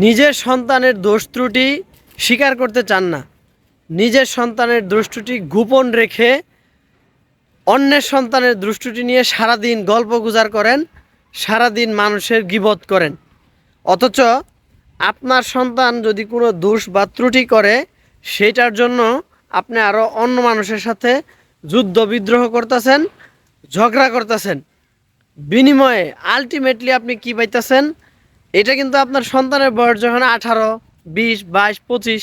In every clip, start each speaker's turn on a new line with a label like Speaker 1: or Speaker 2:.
Speaker 1: নিজের সন্তানের দোষ ত্রুটি স্বীকার করতে চান না। নিজের সন্তানের দোষ ত্রুটি গোপন রেখে অন্যের সন্তানের দৃষ্টিটি নিয়ে সারাদিন গল্প গুজার করেন, সারাদিন মানুষের গিবত করেন। অথচ আপনার সন্তান যদি কোনো দোষ বা ত্রুটি করে, সেটার জন্য আপনি আরও অন্য মানুষের সাথে যুদ্ধ বিদ্রোহ করতেছেন, ঝগড়া করতেছেন। বিনিময়ে আলটিমেটলি আপনি কি পাইতেছেন? এটা কিন্তু আপনার সন্তানের বয়স যখন আঠারো, বিশ, বাইশ, পঁচিশ,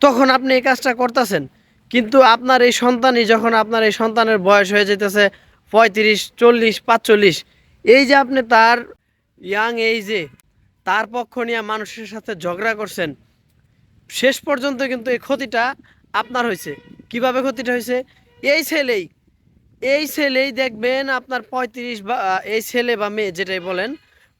Speaker 1: তখন আপনি এই কাজটা করতেছেন। কিন্তু আপনার এই সন্তানই যখন আপনার এই সন্তানের বয়স হয়ে যেতেছে পঁয়ত্রিশ, চল্লিশ, পাঁচচল্লিশ, এই যে আপনি তার ইয়াং এইজে তার পক্ষ নিয়ে মানুষের সাথে ঝগড়া করছেন, শেষ পর্যন্ত কিন্তু এই ক্ষতিটা আপনার হয়েছে। কীভাবে ক্ষতিটা হয়েছে? এই ছেলেই এই ছেলেই দেখবেন আপনার পঁয়ত্রিশ বা এই ছেলে বা মেয়ে যেটাই বলেন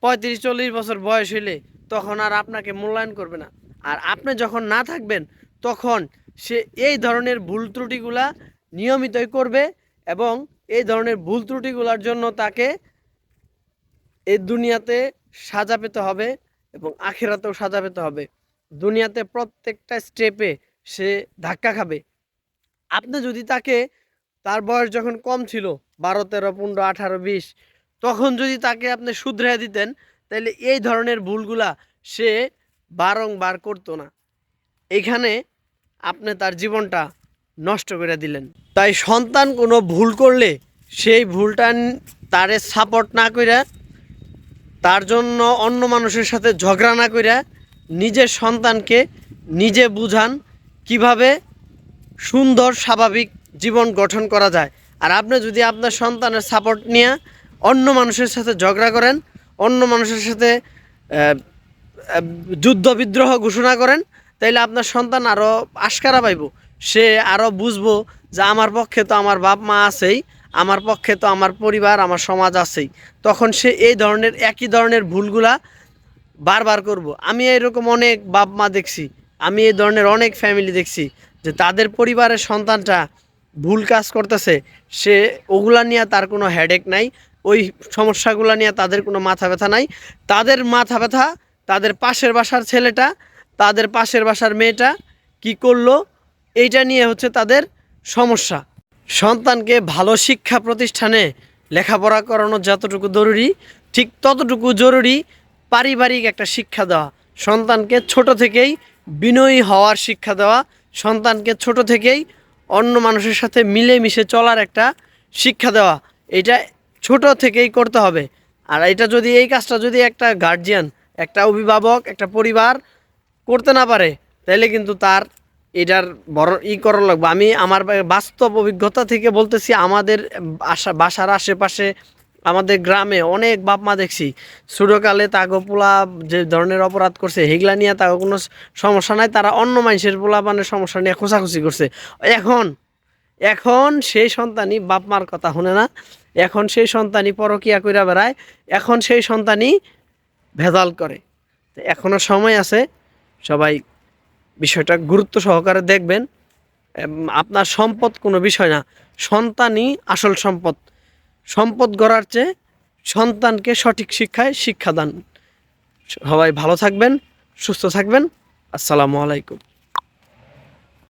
Speaker 1: পঁয়ত্রিশ, চল্লিশ বছর বয়স হইলে তখন আর আপনাকে মূল্যায়ন করবে না। আর আপনি যখন না থাকবেন, তখন সে এই ধরনের ভুল ত্রুটিগুলা নিয়মিতই করবে এবং এই ধরনের ভুল ত্রুটিগুলার জন্য তাকে এই দুনিয়াতে সাজা পেতে হবে এবং আখেরাতেও সাজা পেতে হবে। দুনিয়াতে প্রত্যেকটা স্টেপে সে ধাক্কা খাবে। আপনি যদি তাকে, তার বয়স যখন কম ছিল, বারো, তেরো, পনেরো, আঠারো, বিশ তখন যদি তাকে আপনি শুধরে দিতেন তাহলে এই ধরনের ভুলগুলা সে বারংবার করতো না। এখানে আপনি তার জীবনটা নষ্ট করে দিলেন। তাই সন্তান কোনো ভুল করলে সেই ভুলটা তারে সাপোর্ট না করে তার জন্য অন্য মানুষের সাথে ঝগড়া না করে নিজের সন্তানকে নিজে বুঝান কীভাবে সুন্দর, স্বাভাবিক জীবন গঠন করা যায়। আর আপনি যদি আপনার সন্তানের সাপোর্ট নিয়ে অন্য মানুষের সাথে ঝগড়া করেন, অন্য মানুষের সাথে যুদ্ধ বিদ্রোহ ঘোষণা করেন, তাইলে আপনার সন্তান আরও আশকারা পাইব। সে আরও বুঝব যে আমার পক্ষে তো আমার বাপ মা আছেই, আমার পক্ষে তো আমার পরিবার, আমার সমাজ আছেই। তখন সে এই ধরনের, একই ধরনের ভুলগুলা বারবার করব। আমি এরকম অনেক বাপ মা দেখছি, আমি এই ধরনের অনেক ফ্যামিলি দেখছি যে তাদের পরিবারের সন্তানটা ভুল কাজ করতেছে, সে ওগুলা নিয়ে তার কোনো হেডেক নাই। ওই সমস্যাগুলো নিয়ে তাদের কোনো মাথা ব্যথা নাই। তাদের মাথা ব্যথা, তাদের পাশের বাসার ছেলেটা, তাদের পাশের বাসার মেয়েটা কি করল? এইটা নিয়ে হচ্ছে তাদের সমস্যা। সন্তানকে ভালো শিক্ষা প্রতিষ্ঠানে লেখাপড়া করানো যতটুকু জরুরি, ঠিক ততটুকু জরুরি পারিবারিক একটা শিক্ষা দেওয়া। সন্তানকে ছোট থেকেই বিনয়ী হওয়ার শিক্ষা দেওয়া। সন্তানকে ছোট থেকেই অন্য মানুষের সাথে মিলেমিশে চলার একটা শিক্ষা দেওয়া। এটা ছোট থেকেই করতে হবে। আর এটা যদি এই কাজটা যদি একটা গার্জিয়ান একটা অভিভাবক, একটা পরিবার করতে না পারে তাহলে কিন্তু তার এটার বড় ই করা লাগবে। আমি আমার বাস্তব অভিজ্ঞতা থেকে বলতেছি, আমাদের আশা, বাসার আশেপাশে, আমাদের গ্রামে অনেক বাপ মা দেখছি, ছোটোকালে তাগো পোলা যে ধরনের অপরাধ করছে, হেগলা নিয়ে তাগো কোনো সমস্যা নাই, তারা অন্য মানুষের পোলা মানে সমস্যা নিয়ে খোঁচাখুচি করছে। এখন এখন সেই সন্তানই বাপ মার কথা শুনে না। এখন সেই সন্তানই পরকিয়া কইরা বেড়ায়। এখন সেই সন্তানই ভেজাল করে। এখনও সময় আছে। সবাই বিষয়টা গুরুত্ব সহকারে দেখবেন। আপনার সম্পদ কোনো বিষয় না। সন্তানই আসল সম্পদ। সম্পদ গড়ার চেয়ে সন্তানকে সঠিক শিক্ষায় শিক্ষাদান। সবাই ভালো থাকবেন, সুস্থ থাকবেন। আসসালামু আলাইকুম।